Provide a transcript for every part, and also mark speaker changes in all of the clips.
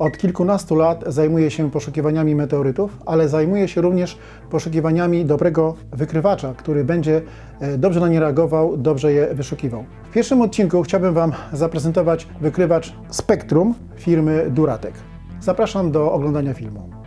Speaker 1: Od kilkunastu lat zajmuję się poszukiwaniami meteorytów, ale zajmuję się również poszukiwaniami dobrego wykrywacza, który będzie e, dobrze na nie reagował, dobrze je wyszukiwał. W pierwszym odcinku chciałbym Wam zaprezentować wykrywacz Spectrum firmy Duratek. Zapraszam do oglądania filmu.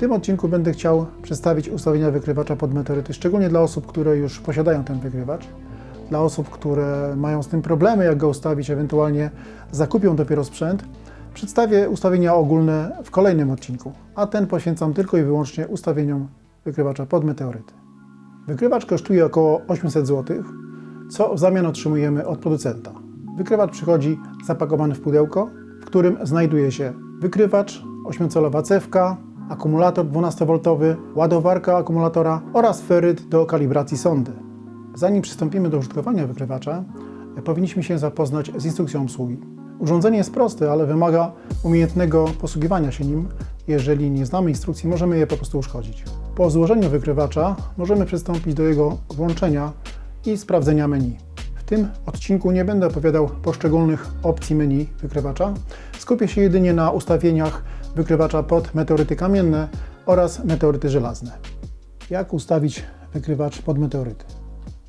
Speaker 1: Tym odcinku będę chciał przedstawić ustawienia wykrywacza pod meteoryty, szczególnie dla osób, które już posiadają ten wykrywacz, dla osób, które mają z tym problemy, jak go ustawić, ewentualnie zakupią dopiero sprzęt. Przedstawię ustawienia ogólne w kolejnym odcinku, a ten poświęcam tylko i wyłącznie ustawieniom wykrywacza pod meteoryty. Wykrywacz kosztuje około 800 zł, co w zamian otrzymujemy od producenta. Wykrywacz przychodzi zapakowany w pudełko, w którym znajduje się wykrywacz, 8-calowa cewka, akumulator 12V, ładowarka akumulatora oraz feryt do kalibracji sondy. Zanim przystąpimy do użytkowania wykrywacza, powinniśmy się zapoznać z instrukcją obsługi. Urządzenie jest proste, ale wymaga umiejętnego posługiwania się nim. Jeżeli nie znamy instrukcji, możemy je po prostu uszkodzić. Po złożeniu wykrywacza możemy przystąpić do jego włączenia i sprawdzenia menu. Tym odcinku nie będę opowiadał poszczególnych opcji menu wykrywacza. Skupię się jedynie na ustawieniach wykrywacza pod meteoryty kamienne oraz meteoryty żelazne. Jak ustawić wykrywacz pod meteoryty?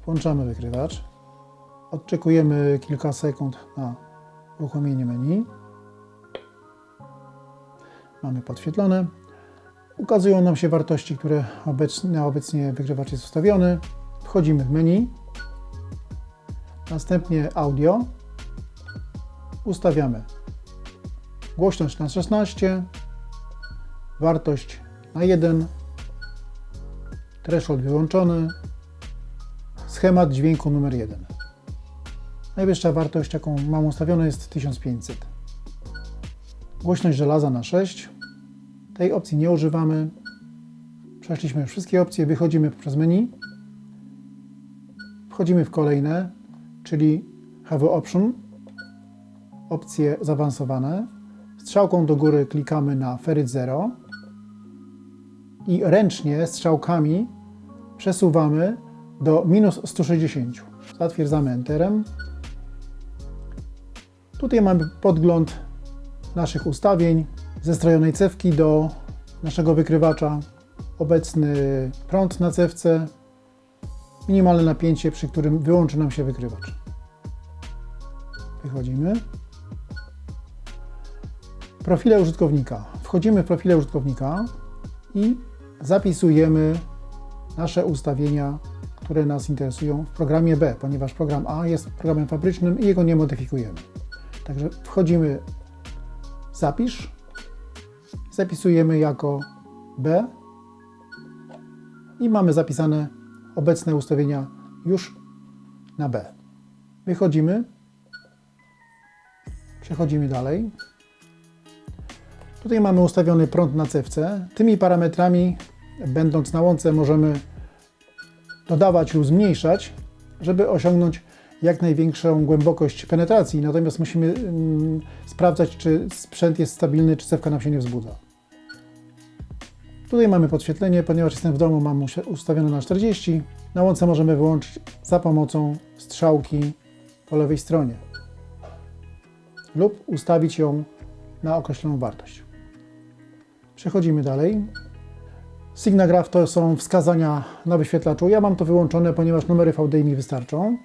Speaker 1: Włączamy wykrywacz. Odczekujemy kilka sekund na uruchomienie menu. Mamy podświetlone. Ukazują nam się wartości, które obecnie, obecnie wykrywacz jest ustawiony. Wchodzimy w menu. Następnie audio. Ustawiamy głośność na 16, wartość na 1, threshold wyłączony, schemat dźwięku numer 1. Najwyższa wartość, jaką mam ustawioną jest 1500. Głośność żelaza na 6. Tej opcji nie używamy. Przeszliśmy wszystkie opcje, wychodzimy przez menu. Wchodzimy w kolejne, czyli Have Option, opcje zaawansowane. Strzałką do góry klikamy na Feryt 0 i ręcznie strzałkami przesuwamy do minus 160. Zatwierdzamy Enterem. Tutaj mamy podgląd naszych ustawień, zestrojonej cewki do naszego wykrywacza, obecny prąd na cewce, minimalne napięcie, przy którym wyłączy nam się wykrywacz. Wychodzimy. Profile użytkownika. Wchodzimy w profile użytkownika i zapisujemy nasze ustawienia, które nas interesują w programie B, ponieważ program A jest programem fabrycznym i jego nie modyfikujemy. Także wchodzimy zapisz, zapisujemy jako B i mamy zapisane obecne ustawienia już na B. Wychodzimy, przechodzimy dalej. Tutaj mamy ustawiony prąd na cewce. Tymi parametrami, będąc na łące, możemy dodawać lub zmniejszać, żeby osiągnąć jak największą głębokość penetracji. Natomiast musimy mm, sprawdzać, czy sprzęt jest stabilny, czy cewka nam się nie wzbudza. Tutaj mamy podświetlenie, ponieważ jestem w domu, mam ustawione na 40. Na łące możemy wyłączyć za pomocą strzałki po lewej stronie lub ustawić ją na określoną wartość. Przechodzimy dalej. Signagraph to są wskazania na wyświetlaczu. Ja mam to wyłączone, ponieważ numery VDI mi wystarczą.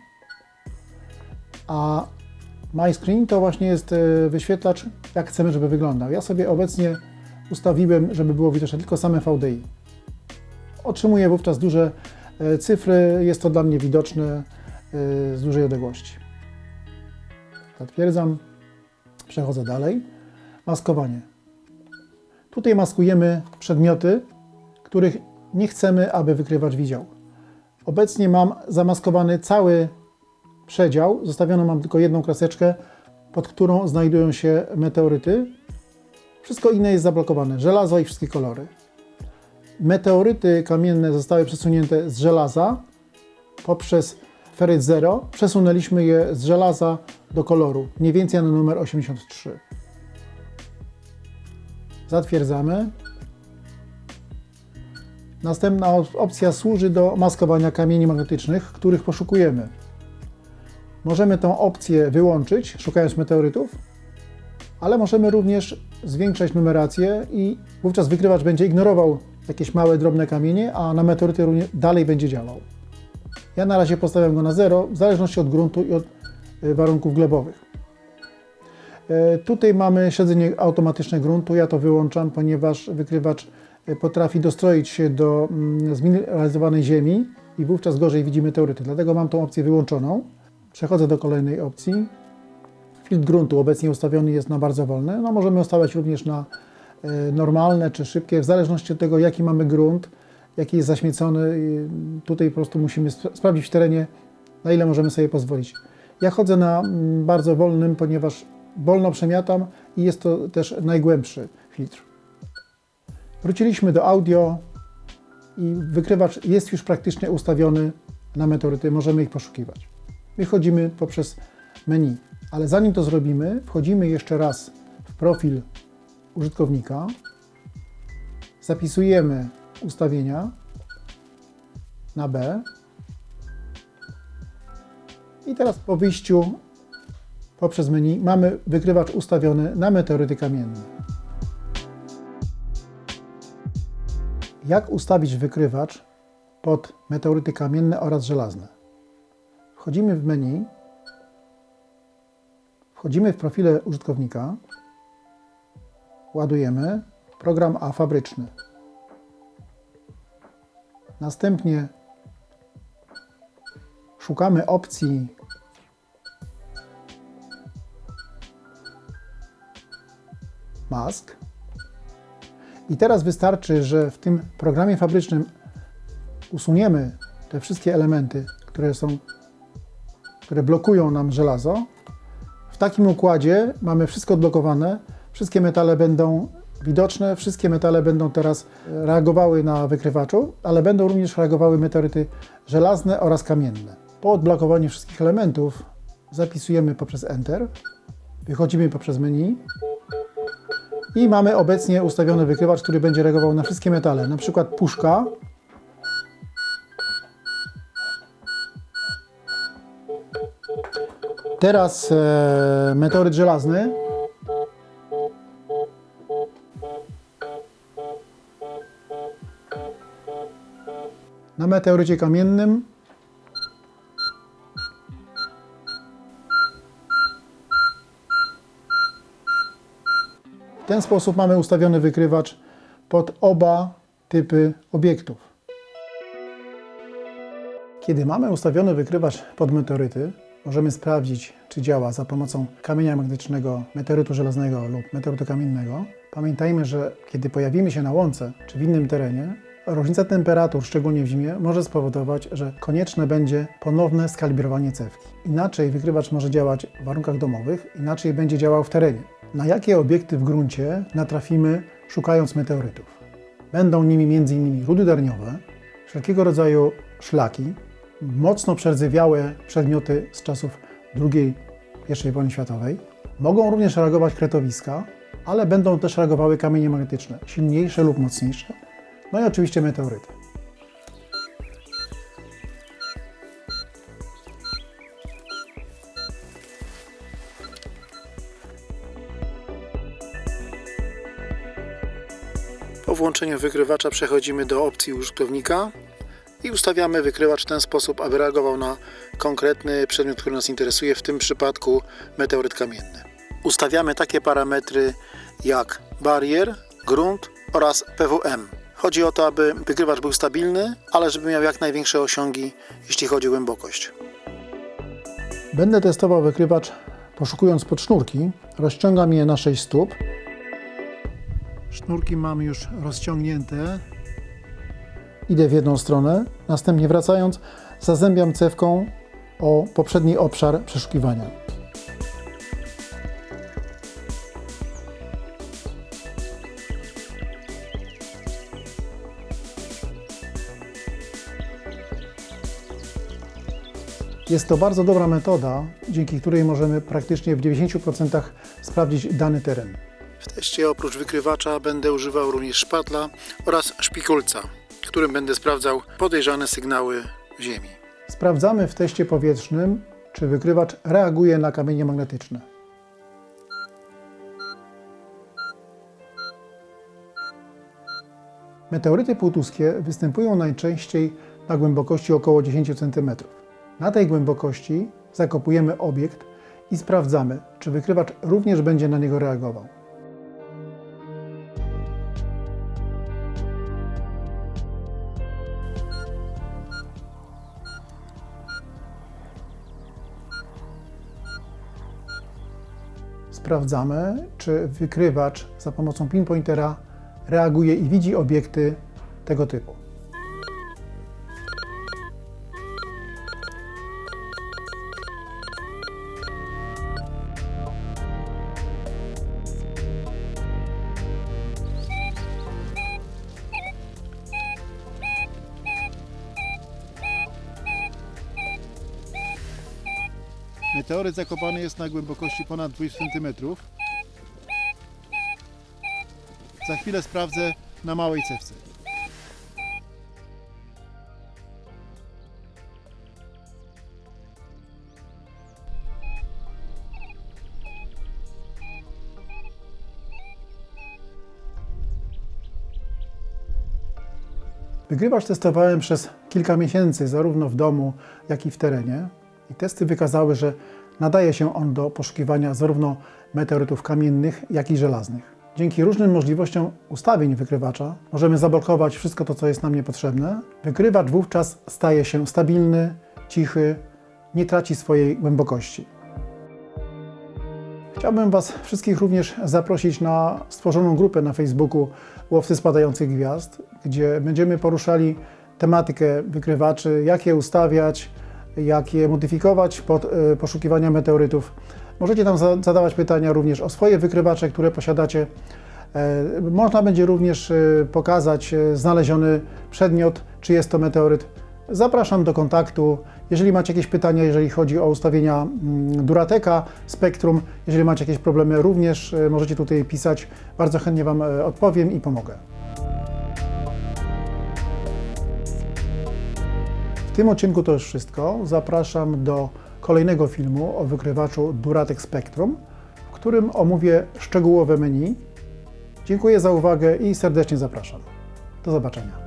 Speaker 1: A MyScreen to właśnie jest e, wyświetlacz, jak chcemy, żeby wyglądał. Ja sobie obecnie ustawiłem, żeby było widoczne tylko same VDI. Otrzymuję wówczas duże e, cyfry, jest to dla mnie widoczne e, z dużej odległości. Zatwierdzam, przechodzę dalej. Maskowanie. Tutaj maskujemy przedmioty, których nie chcemy, aby wykrywacz widział. Obecnie mam zamaskowany cały przedział. Zostawiono mam tylko jedną kreseczkę, pod którą znajdują się meteoryty. Wszystko inne jest zablokowane. Żelazo i wszystkie kolory. Meteoryty kamienne zostały przesunięte z żelaza poprzez Ferrit Zero. Przesunęliśmy je z żelaza do koloru, mniej więcej na numer 83. Zatwierdzamy. Następna op- opcja służy do maskowania kamieni magnetycznych, których poszukujemy. Możemy tą opcję wyłączyć, szukając meteorytów, ale możemy również zwiększać numerację i wówczas wykrywacz będzie ignorował jakieś małe, drobne kamienie, a na meteoryty dalej będzie działał. Ja na razie postawiam go na zero, w zależności od gruntu i od y, warunków glebowych. E, Tutaj mamy śledzenie automatyczne gruntu. Ja to wyłączam, ponieważ wykrywacz e, potrafi dostroić się do mm, zmineralizowanej ziemi i wówczas gorzej widzi meteoryty. Dlatego mam tą opcję wyłączoną. Przechodzę do kolejnej opcji. Filtr gruntu obecnie ustawiony jest na bardzo wolny. No, możemy ustawiać również na e, normalne czy szybkie, w zależności od tego, jaki mamy grunt, jaki jest zaśmiecony. Tutaj po prostu musimy sp- sprawdzić w terenie, na ile możemy sobie pozwolić. Ja chodzę na mm, bardzo wolnym, ponieważ wolno przemiatam i jest to też najgłębszy filtr. Wróciliśmy do audio i wykrywacz jest już praktycznie ustawiony na meteoryty, możemy ich poszukiwać. Wychodzimy poprzez menu, ale zanim to zrobimy, wchodzimy jeszcze raz w profil użytkownika, zapisujemy ustawienia na B i teraz po wyjściu poprzez menu mamy wykrywacz ustawiony na meteoryty kamienne. Jak ustawić wykrywacz pod meteoryty kamienne oraz żelazne? Wchodzimy w menu, wchodzimy w profile użytkownika, ładujemy program A fabryczny. Następnie szukamy opcji mask. I teraz wystarczy, że w tym programie fabrycznym usuniemy te wszystkie elementy, które są, które blokują nam żelazo. W takim układzie mamy wszystko odblokowane, wszystkie metale będą widoczne, wszystkie metale będą teraz reagowały na wykrywaczu, ale będą również reagowały meteoryty żelazne oraz kamienne. Po odblokowaniu wszystkich elementów zapisujemy poprzez Enter, wychodzimy poprzez menu i mamy obecnie ustawiony wykrywacz, który będzie reagował na wszystkie metale, na przykład puszka. Teraz e, meteoryt żelazny. Na meteorycie kamiennym W ten sposób mamy ustawiony wykrywacz pod oba typy obiektów. Kiedy mamy ustawiony wykrywacz pod meteoryty, możemy sprawdzić, czy działa za pomocą kamienia magnetycznego, meteorytu żelaznego lub meteorytu kamiennego. Pamiętajmy, że kiedy pojawimy się na łące czy w innym terenie, różnica temperatur, szczególnie w zimie, może spowodować, że konieczne będzie ponowne skalibrowanie cewki. Inaczej wykrywacz może działać w warunkach domowych, inaczej będzie działał w terenie. Na jakie obiekty w gruncie natrafimy szukając meteorytów? Będą nimi m.in. rudy darniowe, wszelkiego rodzaju szlaki, mocno przerdzewiałe przedmioty z czasów II I wojny światowej. Mogą również reagować kretowiska, ale będą też reagowały kamienie magnetyczne, silniejsze lub mocniejsze. No i oczywiście meteoryty. Po włączeniu wykrywacza przechodzimy do opcji użytkownika i ustawiamy wykrywacz w ten sposób, aby reagował na konkretny przedmiot, który nas interesuje, w tym przypadku meteoryt kamienny. Ustawiamy takie parametry jak barier, grunt oraz PWM. Chodzi o to, aby wykrywacz był stabilny, ale żeby miał jak największe osiągi, jeśli chodzi o głębokość. Będę testował wykrywacz poszukując pod sznurki. Rozciągam je na 6 stóp. Sznurki mamy już rozciągnięte. Idę w jedną stronę, następnie wracając, zazębiam cewką o poprzedni obszar przeszukiwania. Jest to bardzo dobra metoda, dzięki której możemy praktycznie w 90% sprawdzić dany teren. W teście oprócz wykrywacza będę używał również szpatla oraz szpikulca, którym będę sprawdzał podejrzane sygnały ziemi. Sprawdzamy w teście powietrznym, czy wykrywacz reaguje na kamienie magnetyczne. Meteoryty półtuskie występują najczęściej na głębokości około 10 cm. Na tej głębokości zakopujemy obiekt i sprawdzamy, czy wykrywacz również będzie na niego reagował. Sprawdzamy, czy wykrywacz za pomocą pinpointera reaguje i widzi obiekty tego typu.
Speaker 2: Meteoryt zakopany jest na głębokości ponad 20 cm. Za chwilę sprawdzę na małej cewce.
Speaker 1: Wykrywacz testowałem przez kilka miesięcy, zarówno w domu, jak i w terenie. I testy wykazały, że nadaje się on do poszukiwania zarówno meteorytów kamiennych, jak i żelaznych. Dzięki różnym możliwościom ustawień wykrywacza możemy zablokować wszystko to, co jest nam niepotrzebne. Wykrywacz wówczas staje się stabilny, cichy, nie traci swojej głębokości. Chciałbym Was wszystkich również zaprosić na stworzoną grupę na Facebooku Łowcy Spadających Gwiazd, gdzie będziemy poruszali tematykę wykrywaczy, jak je ustawiać, jak je modyfikować pod y, poszukiwania meteorytów. Możecie tam za, zadawać pytania również o swoje wykrywacze, które posiadacie. E, Można będzie również y, pokazać znaleziony przedmiot, czy jest to meteoryt. Zapraszam do kontaktu. Jeżeli macie jakieś pytania, jeżeli chodzi o ustawienia mm, Durateka, Spektrum, jeżeli macie jakieś problemy, również możecie tutaj pisać. Bardzo chętnie Wam e, odpowiem i pomogę. Tym odcinku to już wszystko. Zapraszam do kolejnego filmu o wykrywaczu Duratek Spectrum, w którym omówię szczegółowe menu. Dziękuję za uwagę i serdecznie zapraszam. Do zobaczenia.